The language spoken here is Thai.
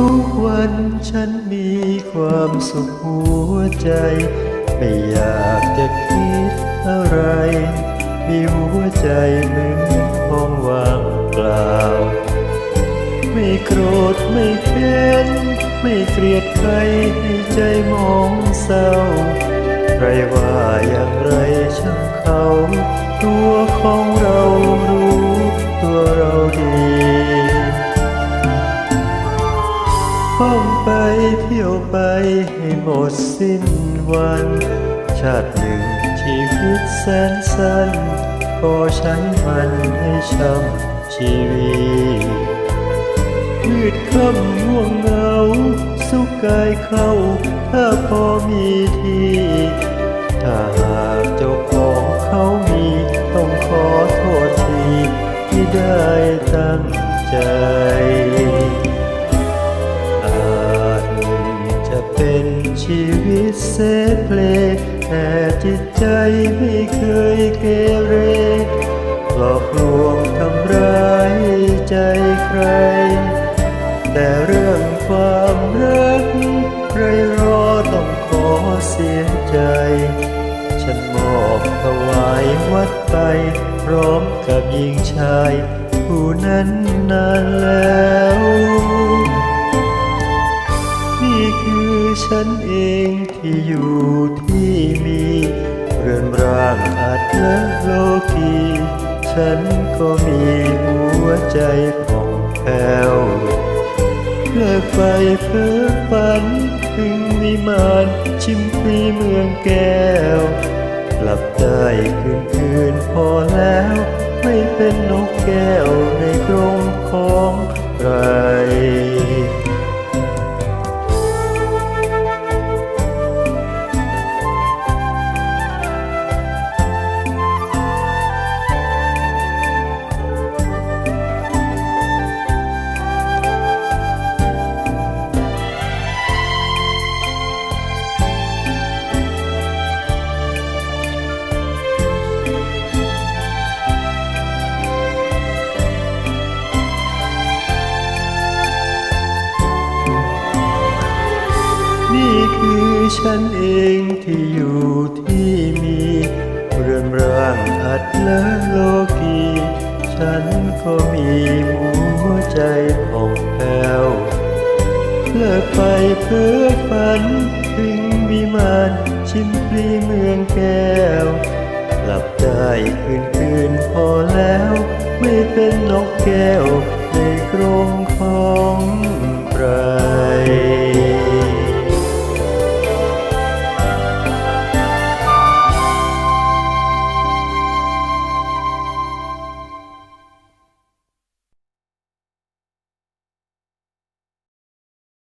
ทุกวันฉันมีความสุขหัวใจ ไม่อยากจะคิดอะไร มีหัวใจเหมือนห้องว่างเปล่า ไม่โกรธไม่เค้นไม่เกลียดใครให้ใจมองเศร้า ใครว่าอย่างไรช่างเขา ตัวของเรา ท่องไปเที่ยวไปให้หมดสิ้นวัน ชาติหนึ่งชีวิตแสนสั้นก็ใช้มันให้ช้ำชีวิตมืดค่ำง่วงเหงา สุขกายเข้า ถ้าพอมีที่ เสเพลแต่จิตใจไม่เคยเกเรหลอกลวงทำร้ายใจใคร แต่เรื่องความรักใครรอต้องขอเสียใจ ฉันมอบถวายวัดไปพร้อมกับหญิงชาย ผู้นั้นนานแล้ว ฉันเองที่อยู่ที่มีเรือนร่างอาจและโลกีฉันก็มีหัวใจผ่องแผ้วเลิกไฟเพ้อฝันถึงวิมานชิมพลีเมืองแก้วหลับได้คืนคืนพอแล้ว ไม่เป็นนกแก้วในือฉันเองที่อยู่ที่มี เรือนร่างอัดละโลกี ฉันก็มีหัวใจผ่องแผ้วเลิกไปเพื่อฝันถึงวิมานชิมพลีเมืองแก้วหลับได้คืนคืนพอแล้ว ไม่เป็นนกแก้วในกรงของปคา